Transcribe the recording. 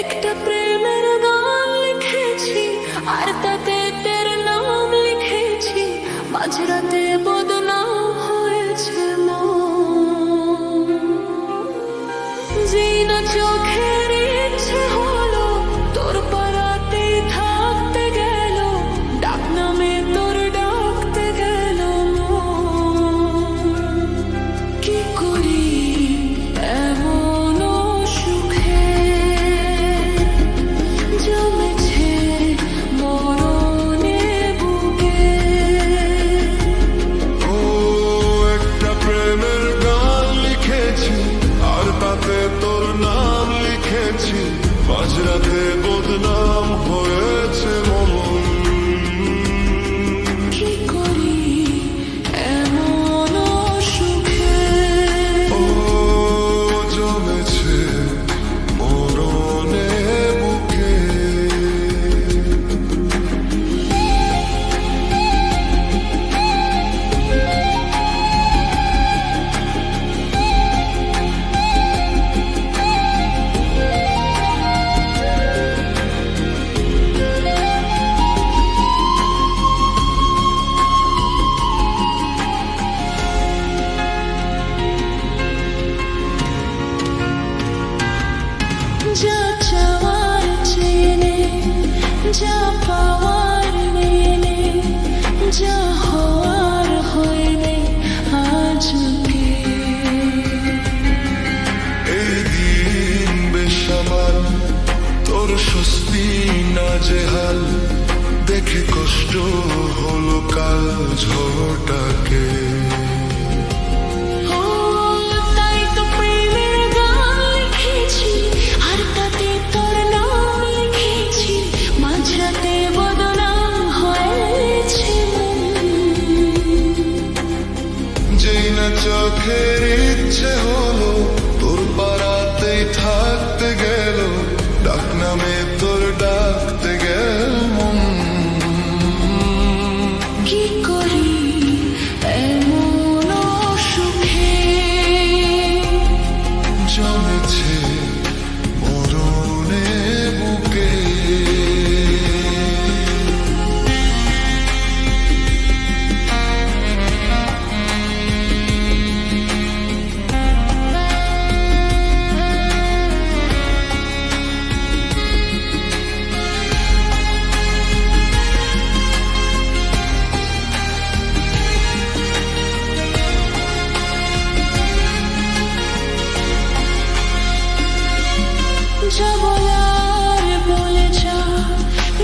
একটা প্রেমের গান লিখেছি আর তাতে তের নাম লিখেছি। মাঝরাতে বদনাম হয়েছে। Yeah. মাঝে হাল দেখে কষ্ট হলো কাল ঝড়টাকে 聞こ